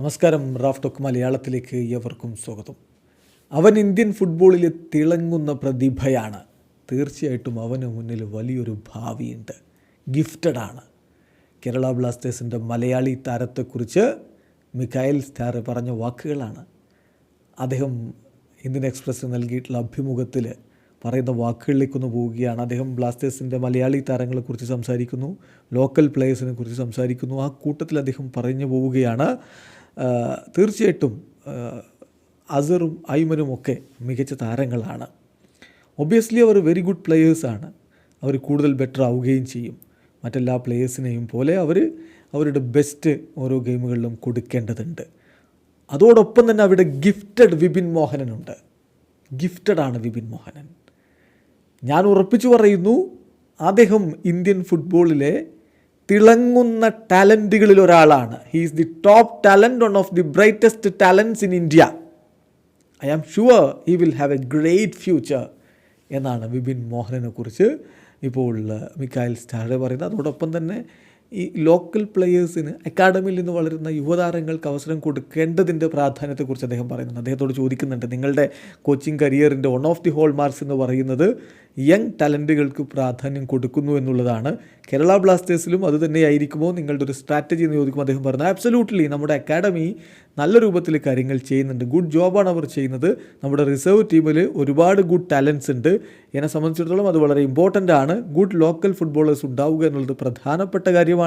നമസ്കാരം Raf talk മലയാളത്തിലേക്ക് ഏവർക്കും സ്വാഗതം. അവൻ ഇന്ത്യൻ ഫുട്ബോളിൽ തിളങ്ങുന്ന പ്രതിഭയാണ്. തീർച്ചയായിട്ടും അവന് മുന്നിൽ വലിയൊരു ഭാവിയുണ്ട്. ഗിഫ്റ്റഡ് ആണ്. കേരള ബ്ലാസ്റ്റേഴ്സിന്റെ മലയാളി താരത്തെക്കുറിച്ച് മിഖായൽ സ്റ്റാർ പറഞ്ഞ വാക്കുകളാണ്. അദ്ദേഹം ഇന്ത്യൻ എക്സ്പ്രസ് നൽകിയിട്ടുള്ള അഭിമുഖത്തിൽ പറയുന്ന വാക്കുകളിലേക്കൊന്ന് പോവുകയാണ്. അദ്ദേഹം ബ്ലാസ്റ്റേഴ്സിന്റെ മലയാളി താരങ്ങളെക്കുറിച്ച് സംസാരിക്കുന്നു ലോക്കൽ പ്ലേയേഴ്സിനെ കുറിച്ച് സംസാരിക്കുന്നു. ആ കൂട്ടത്തിൽ അദ്ദേഹം പറഞ്ഞു പോവുകയാണ്. തീർച്ചയായിട്ടും അസറും ഐമനും ഒക്കെ മികച്ച താരങ്ങളാണ്. ഒബ്വിയസ്ലി അവർ വെരി ഗുഡ് പ്ലെയേഴ്സാണ് അവർ കൂടുതൽ ബെറ്റർ ആവുകയും ചെയ്യും. മറ്റെല്ലാ പ്ലെയേഴ്സിനെയും പോലെ അവർ അവരുടെ ബെസ്റ്റ് ഓരോ ഗെയിമുകളിലും കൊടുക്കേണ്ടതുണ്ട്. അതോടൊപ്പം തന്നെ അവിടെ ഗിഫ്റ്റഡ് വിപിൻ മോഹനനുണ്ട് ഗിഫ്റ്റഡ് ആണ് വിപിൻ മോഹനൻ. ഞാൻ ഉറപ്പിച്ചു പറയുന്നു അദ്ദേഹം ഇന്ത്യൻ ഫുട്ബോളിലെ തിളങ്ങുന്ന ടാലന്റുകളിൽ ഒരാളാണ്. He's the top talent one of the brightest talents in India I am sure he will have a great future എന്നാണ് വിപിൻ മോഹനെക്കുറിച്ച് കുറിച്ച് ഇപ്പോൾ മിക്കായൽ സ്റ്റാർ പറയുന്നത്. അതോടൊപ്പം തന്നെ ഈ ലോക്കൽ പ്ലെയേഴ്സിന് അക്കാഡമിയിൽ നിന്ന് വളരുന്ന യുവതാരങ്ങൾക്ക് അവസരം കൊടുക്കേണ്ടതിന്റെ പ്രാധാന്യത്തെക്കുറിച്ച് അദ്ദേഹം പറയുന്നുണ്ട്. അദ്ദേഹത്തോട് ചോദിക്കുന്നുണ്ട് നിങ്ങളുടെ കോച്ചിങ് കരിയറിന്റെ one of the hallmarks എന്ന് പറയുന്നത് യങ് ടാലന്റുകൾക്ക് പ്രാധാന്യം കൊടുക്കുന്നു എന്നുള്ളതാണ്. കേരള ബ്ലാസ്റ്റേഴ്സിലും അത് തന്നെയായിരിക്കുമോ? നിങ്ങളുടെ ഒരു സ്ട്രാറ്റജി എന്ന് ചോദിക്കുമ്പോൾ അദ്ദേഹം പറഞ്ഞു ആബ്സല്യൂട്ട്ലി നമ്മുടെ അക്കാഡമി നല്ല രൂപത്തിൽ കാര്യങ്ങൾ ചെയ്യുന്നുണ്ട്. ഗുഡ് ജോബാണ് അവർ ചെയ്യുന്നത്. നമ്മുടെ റിസർവ് ടീമിൽ ഒരുപാട് ഗുഡ് ടാലൻസ് ഉണ്ട്. എന്നെ സംബന്ധിച്ചിടത്തോളം അത് വളരെ ഇമ്പോർട്ടന്റ് ആണ്. ഗുഡ് ലോക്കൽ ഫുട്ബോളേഴ്സ് ഉണ്ടാവുക എന്നുള്ളത് പ്രധാനപ്പെട്ട കാര്യമാണ്.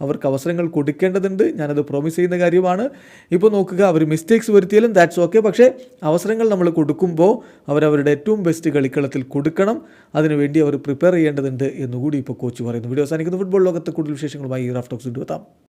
അവർക്ക് അവസരങ്ങൾ കൊടുക്കേണ്ടതുണ്ട്. ഞാനത് പ്രോമിസ് ചെയ്യുന്ന കാര്യമാണ്. ഇപ്പോൾ നോക്കുക അവർ മിസ്റ്റേക്സ് വരുത്തിയാലും ദാറ്റ്സ് ഓക്കെ പക്ഷേ അവസരങ്ങൾ നമ്മൾ കൊടുക്കുമ്പോൾ അവരവരുടെ ഏറ്റവും ബെസ്റ്റ് കളിക്കളത്തിൽ കൊടുക്കണം. അതിനുവേണ്ടി അവർ പ്രിപ്പയർ ചെയ്യേണ്ടതുണ്ട് എന്നുകൂടി ഇപ്പോൾ കോച്ച് പറയുന്നു. വീഡിയോ അവസാനിക്കുന്ന. ഫുട്ബോൾ ലോകത്തെ കൂടുതൽ വിശേഷങ്ങളുമായി റാഫ് ടോക്സ്